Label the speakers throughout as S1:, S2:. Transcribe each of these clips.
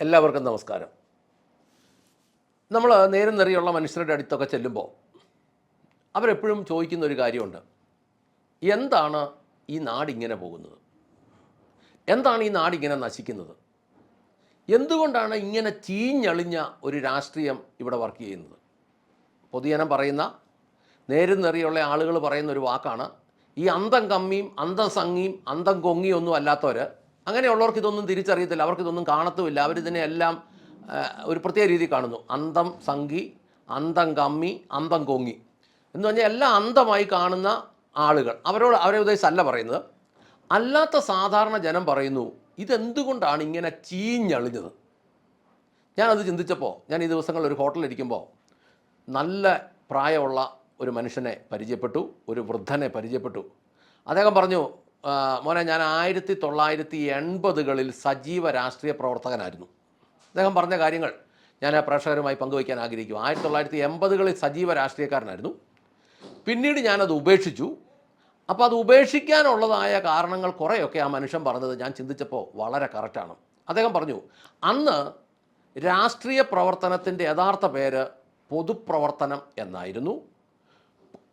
S1: എല്ലാവർക്കും നമസ്കാരം. നമ്മൾ നേരം നിറയുള്ള മനുഷ്യരുടെ അടുത്തൊക്കെ ചെല്ലുമ്പോൾ അവരെപ്പോഴും ചോദിക്കുന്ന ഒരു കാര്യമുണ്ട്. എന്താണ് ഈ നാടിങ്ങനെ പോകുന്നത്? എന്താണ് ഈ നാടിങ്ങനെ നശിക്കുന്നത്? എന്തുകൊണ്ടാണ് ഇങ്ങനെ ചീഞ്ഞളിഞ്ഞ ഒരു രാഷ്ട്രീയം ഇവിടെ വർക്ക് ചെയ്യുന്നത്? പൊതുജനം പറയുന്ന നേരും നിറയുള്ള ആളുകൾ പറയുന്ന ഒരു വാക്കാണ് ഈ അന്തം കമ്മിയും അന്തം സംഗിയും അന്തം കൊങ്ങിയും ഒന്നും അല്ലാത്തവർ അങ്ങനെയുള്ളവർക്ക് ഇതൊന്നും തിരിച്ചറിയത്തില്ല അവർക്ക് ഇതൊന്നും കാണത്തുമില്ല. അവരിതിനെ എല്ലാം ഒരു പ്രത്യേക രീതി കാണുന്നു. അന്തം സംഘി അന്തം കമ്മി അന്തം കൊങ്ങി. എന്ന് പറഞ്ഞാൽ എല്ലാം അന്തമായി കാണുന്ന ആളുകൾ അവരോട് അവരെ ഉദ്ദേശിച്ചല്ല പറയുന്നത്. അല്ലാത്ത സാധാരണ ജനം പറയുന്നു ഇതെന്തുകൊണ്ടാണ് ഇങ്ങനെ ചീഞ്ഞളിഞ്ഞത്? ഞാനത് ചിന്തിച്ചപ്പോൾ ഞാൻ ഈ ദിവസങ്ങളിൽ ഒരു ഹോട്ടലിരിക്കുമ്പോൾ നല്ല പ്രായമുള്ള ഒരു മനുഷ്യനെ പരിചയപ്പെട്ടു ഒരു വൃദ്ധനെ പരിചയപ്പെട്ടു. അദ്ദേഹം പറഞ്ഞു "ആ, മോനെ ഞാൻ ആയിരത്തി തൊള്ളായിരത്തി എൺപതുകളിൽ സജീവ രാഷ്ട്രീയ പ്രവർത്തകനായിരുന്നു. അദ്ദേഹം പറഞ്ഞ കാര്യങ്ങൾ ഞാൻ പ്രേക്ഷകരുമായി പങ്കുവയ്ക്കാൻ ആഗ്രഹിക്കും. ആയിരത്തി തൊള്ളായിരത്തി എൺപതുകളിൽ സജീവ രാഷ്ട്രീയക്കാരനായിരുന്നു. പിന്നീട് ഞാനത് ഉപേക്ഷിച്ചു. അപ്പോൾ അത് ഉപേക്ഷിക്കാനുള്ളതായ കാരണങ്ങൾ കുറേയൊക്കെ ആ മനുഷ്യൻ പറഞ്ഞത് ഞാൻ ചിന്തിച്ചപ്പോൾ വളരെ കറക്റ്റാണ്. അദ്ദേഹം പറഞ്ഞു അന്ന് രാഷ്ട്രീയ പ്രവർത്തനത്തിന്റെ യഥാർത്ഥ പേര് പൊതുപ്രവർത്തനം എന്നായിരുന്നു.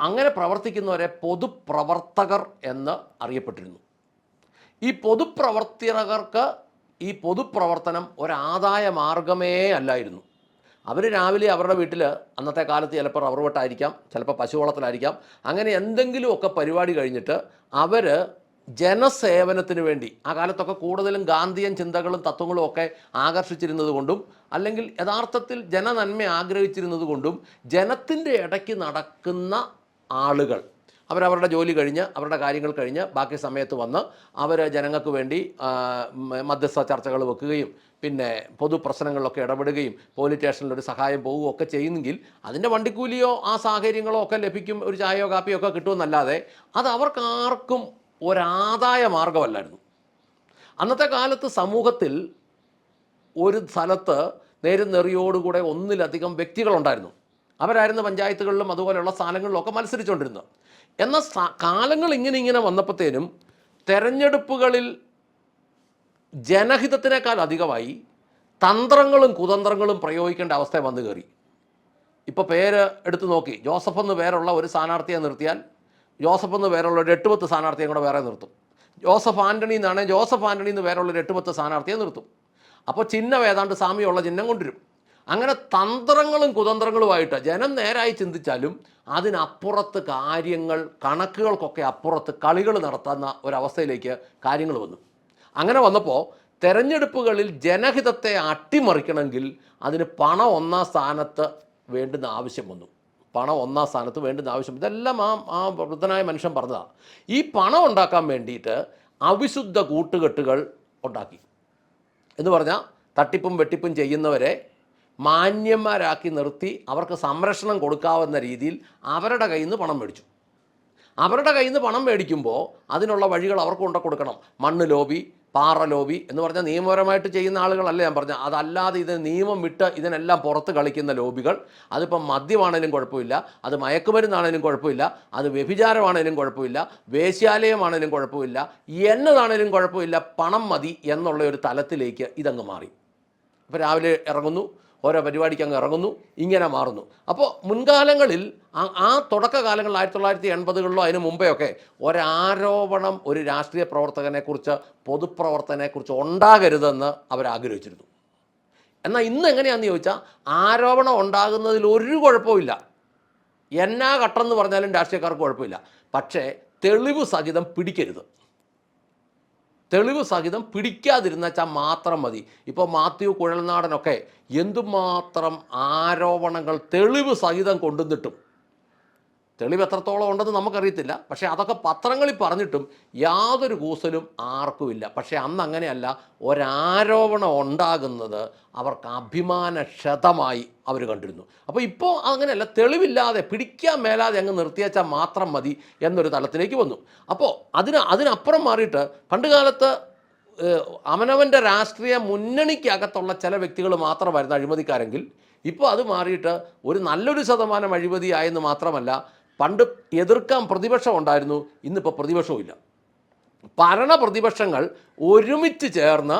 S1: അങ്ങനെ പ്രവർത്തിക്കുന്നവരെ പൊതുപ്രവർത്തകർ എന്ന് അറിയപ്പെട്ടിരുന്നു. ഈ പൊതുപ്രവർത്തകർക്ക് ഈ പൊതുപ്രവർത്തനം ഒരാദായ മാർഗമേ അല്ലായിരുന്നു. അവർ രാവിലെ അവരുടെ വീട്ടിൽ അന്നത്തെ കാലത്ത് ചിലപ്പോൾ റബ്ബർ വെട്ടായിരിക്കാം ചിലപ്പോൾ പശുവളത്തിലായിരിക്കാം അങ്ങനെ എന്തെങ്കിലുമൊക്കെ പരിപാടി കഴിഞ്ഞിട്ട് അവർ ജനസേവനത്തിന് വേണ്ടി. ആ കാലത്തൊക്കെ കൂടുതലും ഗാന്ധിയൻ ചിന്തകളും തത്വങ്ങളും ഒക്കെ ആകർഷിച്ചിരുന്നത് കൊണ്ടും അല്ലെങ്കിൽ യഥാർത്ഥത്തിൽ ജനനന്മ ആഗ്രഹിച്ചിരുന്നത് കൊണ്ടും ജനത്തിന്റെ ഇടയ്ക്ക് നടക്കുന്ന ആളുകൾ. അവരവരുടെ ജോലി കഴിഞ്ഞ് അവരുടെ കാര്യങ്ങൾ കഴിഞ്ഞ് ബാക്കി സമയത്ത് വന്ന് അവർ ജനങ്ങൾക്ക് വേണ്ടി മധ്യസ്ഥ ചർച്ചകൾ വെക്കുകയും പിന്നെ പൊതു പ്രശ്നങ്ങളിലൊക്കെ ഇടപെടുകയും പോലീസ് സ്റ്റേഷനിലൊരു സഹായം പോവുകയും ഒക്കെ ചെയ്യുന്നെങ്കിൽ അതിന്റെ വണ്ടിക്കൂലിയോ ആ സാഹചര്യങ്ങളോ ഒക്കെ ലഭിക്കും ഒരു ചായയോ കാപ്പിയോ ഒക്കെ കിട്ടുമെന്നല്ലാതെ അത് അവർക്കാർക്കും ഒരാദായ മാർഗമല്ലായിരുന്നു അന്നത്തെ കാലത്ത് സമൂഹത്തിൽ ഒരു സ്ഥലത്ത് നേരും നെറിയോടുകൂടെ ഒന്നിലധികം വ്യക്തികളുണ്ടായിരുന്നു. അവരായിരുന്നു പഞ്ചായത്തുകളിലും അതുപോലെയുള്ള സ്ഥാനങ്ങളിലൊക്കെ മത്സരിച്ചുകൊണ്ടിരുന്നത്. എന്നാൽ കാലങ്ങൾ ഇങ്ങനെ ഇങ്ങനെ വന്നപ്പോഴത്തേനും തെരഞ്ഞെടുപ്പുകളിൽ ജനഹിതത്തിനേക്കാൾ അധികമായി തന്ത്രങ്ങളും കുതന്ത്രങ്ങളും പ്രയോഗിക്കേണ്ട അവസ്ഥ വന്നു കയറി ഇപ്പോൾ പേര് എടുത്തു നോക്കി. ജോസഫ് എന്ന് പേരുള്ള ഒരു സ്ഥാനാർത്ഥിയെ നിർത്തിയാൽ ജോസഫ് എന്ന് പേരുള്ള ഒരു എട്ടുപത്ത് സ്ഥാനാർത്ഥിയെ കൂടെ വേറെ നിർത്തും. ജോസഫ് ആന്റണി എന്നാണ് ജോസഫ് ആന്റണി എന്ന് പേരുള്ള ഒരു എട്ടുപത്ത് സ്ഥാനാർത്ഥിയെ നിർത്തും. അപ്പോൾ ചിഹ്നം ഏതാണ്ട് സാമ്യമുള്ള ചിഹ്നം കൊണ്ടുവരും. അങ്ങനെ തന്ത്രങ്ങളും കുതന്ത്രങ്ങളുമായിട്ട് ജനം നേരായി ചിന്തിച്ചാലും അതിനപ്പുറത്ത് കാര്യങ്ങൾ കണക്കുകൾക്കൊക്കെ അപ്പുറത്ത് കളികൾ നടത്തുന്ന ഒരവസ്ഥയിലേക്ക് കാര്യങ്ങൾ വന്നു. അങ്ങനെ വന്നപ്പോൾ തെരഞ്ഞെടുപ്പുകളിൽ ജനഹിതത്തെ അട്ടിമറിക്കണമെങ്കിൽ അതിന് പണം ഒന്നാം സ്ഥാനത്ത് വേണ്ടുന്ന ആവശ്യം വന്നു. പണം ഒന്നാം സ്ഥാനത്ത് വേണ്ടുന്ന ആവശ്യം. ഇതെല്ലാം ആ ആ വൃദ്ധനായ മനുഷ്യൻ പറഞ്ഞതാണ്. ഈ പണം ഉണ്ടാക്കാൻ വേണ്ടിയിട്ട് അവിശുദ്ധ കൂട്ടുകെട്ടുകൾ ഉണ്ടാക്കി. എന്ന് പറഞ്ഞാൽ തട്ടിപ്പും വെട്ടിപ്പും ചെയ്യുന്നവരെ മാന്യന്മാരാക്കി നിർത്തി അവർക്ക് സംരക്ഷണം കൊടുക്കാവുന്ന രീതിയിൽ അവരുടെ കയ്യിൽ നിന്ന് പണം മേടിച്ചു. അവരുടെ കയ്യിൽ നിന്ന് പണം മേടിക്കുമ്പോൾ അതിനുള്ള വഴികൾ അവർക്ക് കൊണ്ടു കൊടുക്കണം. മണ്ണ് ലോബി പാറ ലോബി എന്ന് പറഞ്ഞാൽ നിയമപരമായിട്ട് ചെയ്യുന്ന ആളുകളല്ല ഞാൻ പറഞ്ഞത് അതല്ലാതെ ഇത് നിയമം വിട്ട് ഇതിനെല്ലാം പുറത്ത് കളിക്കുന്ന ലോബികൾ അതിപ്പം മദ്യമാണേലും കുഴപ്പമില്ല അത് മയക്കുമരുന്നാണേലും കുഴപ്പമില്ല അത് വ്യഭിചാരമാണേലും കുഴപ്പമില്ല വേശ്യാലയമാണേലും കുഴപ്പമില്ല എന്നതാണേലും കുഴപ്പമില്ല പണം മതി എന്നുള്ള ഒരു തലത്തിലേക്ക് ഇതങ്ങ് മാറി. ഇപ്പോൾ രാവിലെ ഇറങ്ങുന്നു ഓരോ പരിപാടിക്ക് അങ്ങ് ഇറങ്ങുന്നു ഇങ്ങനെ മാറുന്നു. അപ്പോൾ മുൻകാലങ്ങളിൽ ആ തുടക്ക കാലങ്ങളിൽ ആയിരത്തി തൊള്ളായിരത്തി എൺപതുകളിലോ അതിന് മുമ്പെയൊക്കെ ഒരാരോപണം ഒരു രാഷ്ട്രീയ പ്രവർത്തകനെക്കുറിച്ച് പൊതുപ്രവർത്തനെക്കുറിച്ച് ഉണ്ടാകരുതെന്ന് അവർ ആഗ്രഹിച്ചിരുന്നു. എന്നാൽ ഇന്ന് എങ്ങനെയാണെന്ന് ചോദിച്ചാൽ ആരോപണം ഉണ്ടാകുന്നതിൽ ഒരു കുഴപ്പമില്ല എന്നാ ഘട്ടം പറഞ്ഞാലും രാഷ്ട്രീയക്കാർക്ക് കുഴപ്പമില്ല. പക്ഷേ തെളിവ് സഹിതം പിടിക്കരുത്. തെളിവ് സഹിതം പിടിക്കാതിരുന്നച്ചാൽ മാത്രം മതി. ഇപ്പോൾ മാത്യു കുഴൽനാടനൊക്കെ എന്തുമാത്രം ആരോപണങ്ങൾ തെളിവ് സഹിതം കൊണ്ടുവന്നിട്ടും തെളിവ് എത്രത്തോളം ഉണ്ടെന്ന് നമുക്കറിയത്തില്ല. പക്ഷേ അതൊക്കെ പത്രങ്ങളിൽ പറഞ്ഞിട്ടും യാതൊരു കൂസലും ആർക്കുമില്ല. പക്ഷേ അന്ന് അങ്ങനെയല്ല. ഒരാരോപണം ഉണ്ടാകുന്നത് അവർക്ക് അഭിമാനക്ഷതമായി അവർ കണ്ടിരുന്നു. അപ്പോൾ ഇപ്പോൾ അങ്ങനെയല്ല. തെളിവില്ലാതെ പിടിക്കാൻ മേലാതെ അങ്ങ് നിർത്തിയച്ചാൽ മാത്രം മതി എന്നൊരു തലത്തിലേക്ക് വന്നു. അപ്പോൾ അതിന് അതിനപ്പുറം മാറിയിട്ട് പണ്ട് കാലത്ത് ഏഹ്, അവനവന്റെ രാഷ്ട്രീയ മുന്നണിക്കകത്തുള്ള ചില വ്യക്തികൾ മാത്രമായിരുന്നു അഴിമതിക്കാരെങ്കിൽ ഇപ്പോൾ അത് മാറിയിട്ട് ഒരു നല്ലൊരു ശതമാനം അഴിമതിയായെന്ന് മാത്രമല്ല പണ്ട് എതിർക്കാൻ പ്രതിപക്ഷം ഉണ്ടായിരുന്നു ഇന്നിപ്പോൾ പ്രതിപക്ഷവും ഇല്ല. ഭരണ പ്രതിപക്ഷങ്ങൾ ഒരുമിച്ച് ചേർന്ന്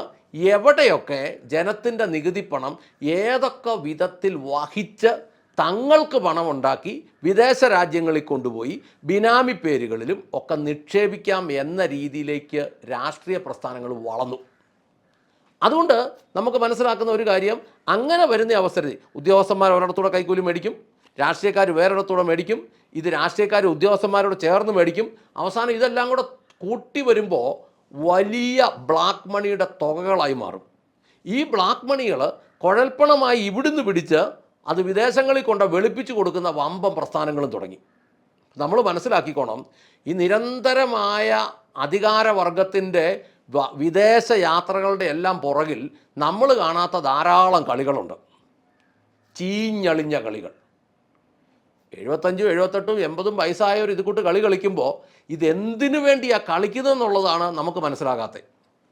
S1: എവിടെയൊക്കെ ജനത്തിന്റെ നികുതി പണം ഏതൊക്കെ വിധത്തിൽ വഹിച്ച് തങ്ങൾക്ക് പണമുണ്ടാക്കി വിദേശ രാജ്യങ്ങളിൽ കൊണ്ടുപോയി ബിനാമി പേരുകളിലും ഒക്കെ നിക്ഷേപിക്കാം എന്ന രീതിയിലേക്ക് രാഷ്ട്രീയ പ്രസ്ഥാനങ്ങൾ വളർന്നു. അതുകൊണ്ട് നമുക്ക് മനസ്സിലാക്കുന്ന ഒരു കാര്യം അങ്ങനെ വരുന്ന അവസരത്തിൽ ഉദ്യോഗസ്ഥന്മാർ ഒരിടത്തൂടെ കൈക്കൂലി മേടിക്കും. രാഷ്ട്രീയക്കാർ വേറൊരിടത്തൂടെ മേടിക്കും ഇത് രാഷ്ട്രീയക്കാർ ഉദ്യോഗസ്ഥന്മാരോട് ചേർന്ന് മേടിക്കും. അവസാനം ഇതെല്ലാം കൂടെ കൂട്ടി വരുമ്പോൾ വലിയ ബ്ലാക്ക് മണിയുടെ തുകകളായി മാറും. ഈ ബ്ലാക്ക് മണികൾ കുഴൽപ്പണമായി ഇവിടുന്ന് പിടിച്ച് അത് വിദേശങ്ങളിൽ കൊണ്ട് വെളുപ്പിച്ച് കൊടുക്കുന്ന വമ്പം പ്രസ്ഥാനങ്ങളും തുടങ്ങി. നമ്മൾ മനസ്സിലാക്കിക്കോണം ഈ നിരന്തരമായ അധികാരവർഗത്തിന്റെ വിദേശ യാത്രകളുടെ എല്ലാം പുറകിൽ നമ്മൾ കാണാത്ത ധാരാളം കളികളുണ്ട്. ചീഞ്ഞളിഞ്ഞ കളികൾ. എഴുപത്തഞ്ചും എഴുപത്തെട്ടും എൺപതും വയസ്സായവർ ഇത് കൂട്ട് കളി കളിക്കുമ്പോൾ ഇതെന്തിനു വേണ്ടിയാണ് കളിക്കുന്നതെന്നുള്ളതാണ് നമുക്ക് മനസ്സിലാകാത്തത്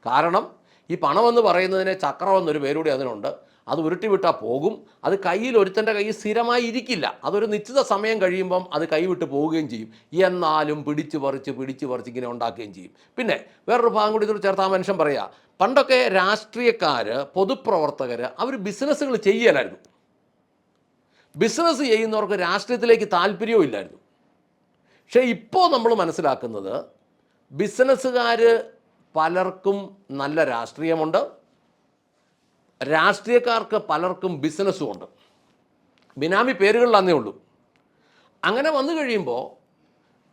S1: കാരണം ഈ പണമെന്ന് പറയുന്നതിനെ ചക്രം എന്നൊരു പേരൂടി അതിനുണ്ട്. അത് ഉരുട്ടിവിട്ടാൽ പോകും. അത് കയ്യിൽ ഒരുത്തന്റെ കയ്യിൽ സ്ഥിരമായി ഇരിക്കില്ല. അതൊരു നിശ്ചിത സമയം കഴിയുമ്പം അത് കൈവിട്ട് പോവുകയും ചെയ്യും. എന്നാലും പിടിച്ചു പറിച്ച് പിടിച്ചു പറിച്ച് ഇങ്ങനെ ഉണ്ടാക്കുകയും ചെയ്യും. പിന്നെ വേറൊരു ഭാഗം കൂടി ഇതിൽ ചേർത്ത് മനുഷ്യൻ പറയുക പണ്ടൊക്കെ രാഷ്ട്രീയക്കാർ പൊതുപ്രവർത്തകർ അവർ ബിസിനസ്സുകൾ ചെയ്യലായിരുന്നു. ബിസിനസ് ചെയ്യുന്നവർക്ക് രാഷ്ട്രീയത്തിലേക്ക് താല്പര്യവും ഇല്ലായിരുന്നു. പക്ഷേ ഇപ്പോൾ നമ്മൾ മനസ്സിലാക്കുന്നത് ബിസിനസ്സുകാർ പലർക്കും നല്ല രാഷ്ട്രീയമുണ്ട്. രാഷ്ട്രീയക്കാർക്ക് പലർക്കും ബിസിനസ്സും ഉണ്ട്. ബിനാമി പേരുകളിലന്നേ ഉള്ളൂ. അങ്ങനെ വന്നു കഴിയുമ്പോൾ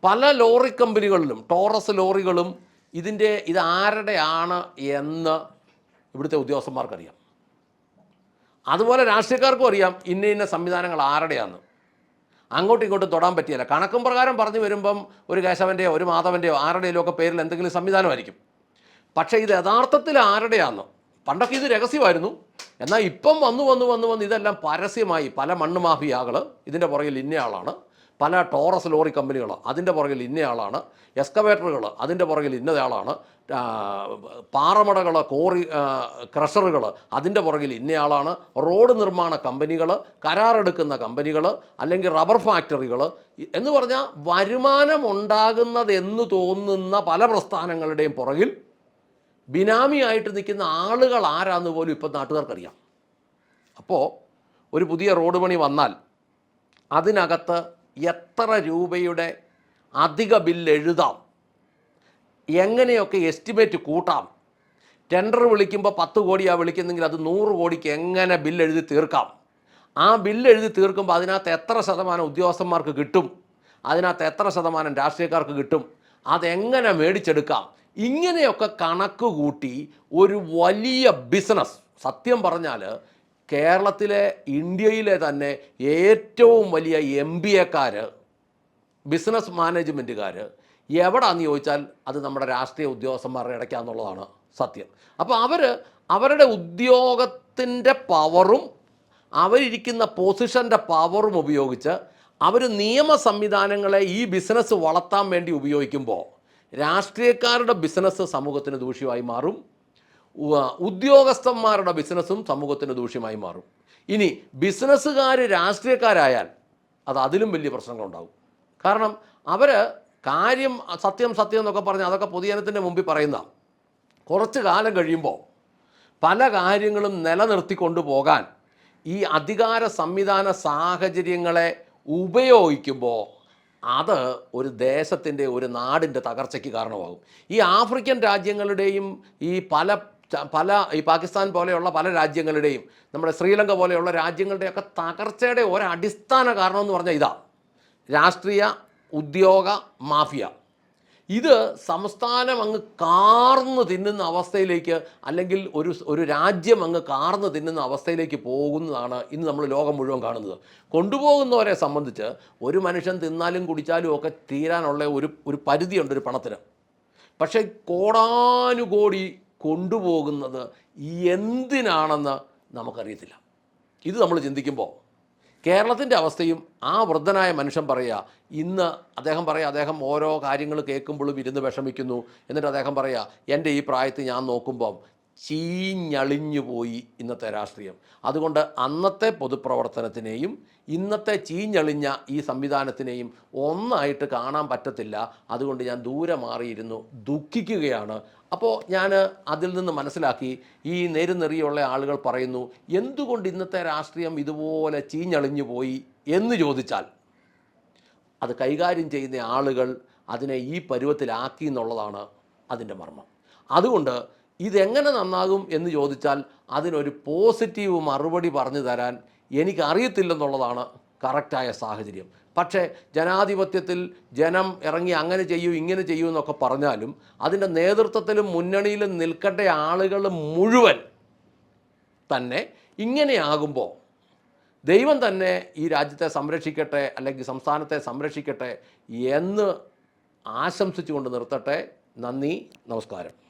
S1: പല ലോറി കമ്പനികളിലും ടോറസ് ലോറികളും ഇതിന്റെ ഇത് ആരുടെയാണ് എന്ന് ഇവിടുത്തെ ഉദ്യോഗസ്ഥന്മാർക്കറിയാം. അതുപോലെ രാഷ്ട്രീയക്കാർക്കും അറിയാം ഇന്ന ഇന്ന സംവിധാനങ്ങൾ ആരുടെയാണ് അങ്ങോട്ടും ഇങ്ങോട്ടും തൊടാൻ പറ്റിയല്ല. കണക്കും പ്രകാരം പറഞ്ഞു വരുമ്പം ഒരു കേശവന്റെയോ ഒരു മാധവന്റെയോ ആരുടെയോ ഒക്കെ പേരിൽ എന്തെങ്കിലും സംവിധാനമായിരിക്കും. പക്ഷേ ഇത് യഥാർത്ഥത്തിൽ ആരുടെയാന്ന്? പണ്ടൊക്കെ ഇത് രഹസ്യമായിരുന്നു. എന്നാൽ ഇപ്പം വന്നു വന്നു വന്നു വന്ന് ഇതെല്ലാം പരസ്യമായി പല മണ്ണ് മാഫിയാകൾ ഇതിന്റെ പുറകിൽ ഇന്നയാളാണ് പല ടോറസ് ലോറി കമ്പനികൾ അതിന്റെ പുറകിൽ ഇന്നയാളാണ് എക്സ്കവേറ്ററുകൾ അതിന്റെ പുറകിൽ ഇന്നയാളാണ് പാറമടകൾ കോറി ക്രഷറുകൾ അതിന്റെ പുറകിൽ ഇന്നയാളാണ് റോഡ് നിർമ്മാണ കമ്പനികൾ കരാറെടുക്കുന്ന കമ്പനികൾ അല്ലെങ്കിൽ റബ്ബർ ഫാക്ടറികൾ. എന്ന് പറഞ്ഞാൽ വരുമാനമുണ്ടാകുന്നതെന്ന് തോന്നുന്ന പല പ്രസ്ഥാനങ്ങളുടെയും പുറകിൽ ബിനാമിയായിട്ട് നിൽക്കുന്ന ആളുകൾ ആരാന്ന് പോലും ഇപ്പം നാട്ടുകാർക്കറിയാം. അപ്പോൾ ഒരു പുതിയ റോഡ് പണി വന്നാൽ അതിനകത്ത് എത്ര രൂപയുടെ അധിക ബില്ല് എഴുതാം? എങ്ങനെയൊക്കെ എസ്റ്റിമേറ്റ് കൂട്ടാം? ടെൻഡർ വിളിക്കുമ്പോൾ പത്ത് കോടിയാണ് വിളിക്കുന്നെങ്കിൽ അത് നൂറ് കോടിക്ക് എങ്ങനെ ബില്ല് എഴുതി തീർക്കാം? ആ ബില്ല് എഴുതി തീർക്കുമ്പോൾ അതിനകത്ത് എത്ര ശതമാനം ഉദ്യോഗസ്ഥന്മാർക്ക് കിട്ടും? അതിനകത്ത് എത്ര ശതമാനം രാഷ്ട്രീയക്കാർക്ക് കിട്ടും? അതെങ്ങനെ മേടിച്ചെടുക്കാം? ഇങ്ങനെയൊക്കെ കണക്ക് കൂട്ടി ഒരു വലിയ ബിസിനസ് സത്യം പറഞ്ഞാൽ കേരളത്തിലെ ഇന്ത്യയിലെ തന്നെ ഏറ്റവും വലിയ എം ബി എക്കാർ ബിസിനസ് മാനേജ്മെന്റുകാർ എവിടാന്ന് ചോദിച്ചാൽ അത് നമ്മുടെ രാഷ്ട്രീയ ഉദ്യോഗസ്ഥന്മാരുടെ ഇടയ്ക്കാന്നുള്ളതാണ് സത്യം. അപ്പോൾ അവർ അവരുടെ ഉദ്യോഗത്തിന്റെ പവറും അവരിരിക്കുന്ന പൊസിഷന്റെ പവറും ഉപയോഗിച്ച് അവർ നിയമ സംവിധാനങ്ങളെ ഈ ബിസിനസ് വളർത്താൻ വേണ്ടി ഉപയോഗിക്കുമ്പോൾ രാഷ്ട്രീയക്കാരുടെ ബിസിനസ് സമൂഹത്തിന് ദൂഷ്യമായി മാറും. ഉദ്യോഗസ്ഥന്മാരുടെ ബിസിനസ്സും സമൂഹത്തിന് ദൂഷ്യമായി മാറും. ഇനി ബിസിനസ്സുകാർ രാഷ്ട്രീയക്കാരായാൽ അത് അതിലും വലിയ പ്രശ്നങ്ങളുണ്ടാകും കാരണം അവർ കാര്യം സത്യം സത്യം എന്നൊക്കെ പറഞ്ഞ് അതൊക്കെ പൊതുജനത്തിന്റെ മുമ്പിൽ പറയുന്ന കുറച്ച് കാലം കഴിയുമ്പോൾ പല കാര്യങ്ങളും നിലനിർത്തിക്കൊണ്ടു പോകാൻ ഈ അധികാര സംവിധാന സാഹചര്യങ്ങളെ ഉപയോഗിക്കുമ്പോൾ അത് ഒരു ദേശത്തിന്റെ ഒരു നാടിന്റെ തകർച്ചയ്ക്ക് കാരണമാകും. ഈ ആഫ്രിക്കൻ രാജ്യങ്ങളുടെയും ഈ പല പല ഈ പാകിസ്ഥാൻ പോലെയുള്ള പല രാജ്യങ്ങളുടെയും നമ്മുടെ ശ്രീലങ്ക പോലെയുള്ള രാജ്യങ്ങളുടെയൊക്കെ തകർച്ചയുടെ ഒരടിസ്ഥാന കാരണം എന്ന് പറഞ്ഞാൽ ഇതാ. രാഷ്ട്രീയ ഉദ്യോഗ മാഫിയ. ഇത് സംസ്ഥാനം അങ്ങ് കാർന്ന് തിന്നുന്ന അവസ്ഥയിലേക്ക് അല്ലെങ്കിൽ ഒരു ഒരു രാജ്യം അങ്ങ് കാർന്ന് തിന്നുന്ന അവസ്ഥയിലേക്ക് പോകുന്നതാണ് ഇന്ന് നമ്മൾ ലോകം മുഴുവൻ കാണുന്നത്. കൊണ്ടുപോകുന്നവരെ സംബന്ധിച്ച് ഒരു മനുഷ്യൻ തിന്നാലും കുടിച്ചാലും ഒക്കെ തീരാനുള്ള ഒരു ഒരു പരിധിയുണ്ട് ഒരു പണത്തിന്. പക്ഷേ കോടാനുകോടി കൊണ്ടുപോകുന്നത് എന്തിനാണെന്ന് നമുക്കറിയത്തില്ല. ഇത് നമ്മൾ ചിന്തിക്കുമ്പോൾ കേരളത്തിന്റെ അവസ്ഥയും ആ വൃദ്ധനായ മനുഷ്യൻ പറയുക ഇന്ന് അദ്ദേഹം പറയുക അദ്ദേഹം ഓരോ കാര്യങ്ങൾ കേൾക്കുമ്പോഴും ഇരുന്ന് വിഷമിക്കുന്നു. എന്നിട്ട് അദ്ദേഹം പറയുക എന്റെ ഈ പ്രായത്തിൽ ഞാൻ നോക്കുമ്പം ചീഞ്ഞളിഞ്ഞു പോയി ഇന്നത്തെ രാഷ്ട്രീയം. അതുകൊണ്ട് അന്നത്തെ പൊതുപ്രവർത്തനത്തിനെയും ഇന്നത്തെ ചീഞ്ഞളിഞ്ഞ ഈ സംവിധാനത്തിനെയും ഒന്നായിട്ട് കാണാൻ പറ്റത്തില്ല. അതുകൊണ്ട് ഞാൻ ദൂരെ മാറിയിരുന്നു ദുഃഖിക്കുകയാണ്. അപ്പോൾ ഞാൻ അതിൽ നിന്ന് മനസ്സിലാക്കി ഈ നേരുനെറിയുള്ള ആളുകൾ പറയുന്നു എന്തുകൊണ്ട് ഇന്നത്തെ രാഷ്ട്രീയം ഇതുപോലെ ചീഞ്ഞളിഞ്ഞു പോയി എന്ന് ചോദിച്ചാൽ അത് കൈകാര്യം ചെയ്യുന്ന ആളുകൾ അതിനെ ഈ പരുവത്തിലാക്കി എന്നുള്ളതാണ് അതിന്റെ മർമ്മം. അതുകൊണ്ട് ഇതെങ്ങനെ നന്നാകും എന്ന് ചോദിച്ചാൽ അതിനൊരു പോസിറ്റീവ് മറുപടി പറഞ്ഞു തരാൻ എനിക്കറിയത്തില്ലെന്നുള്ളതാണ് കറക്റ്റായ സാഹചര്യം. പക്ഷേ ജനാധിപത്യത്തിൽ ജനം ഇറങ്ങി അങ്ങനെ ചെയ്യൂ ഇങ്ങനെ ചെയ്യൂ എന്നൊക്കെ പറഞ്ഞാലും അതിന്റെ നേതൃത്വത്തിലും മുന്നണിയിലും നിൽക്കേണ്ട ആളുകൾ മുഴുവൻ തന്നെ ഇങ്ങനെയാകുമ്പോൾ ദൈവം തന്നെ ഈ രാജ്യത്തെ സംരക്ഷിക്കട്ടെ അല്ലെങ്കിൽ സംസ്ഥാനത്തെ സംരക്ഷിക്കട്ടെ എന്ന് ആശംസിച്ചുകൊണ്ട് നിർത്തട്ടെ. നന്ദി നമസ്കാരം.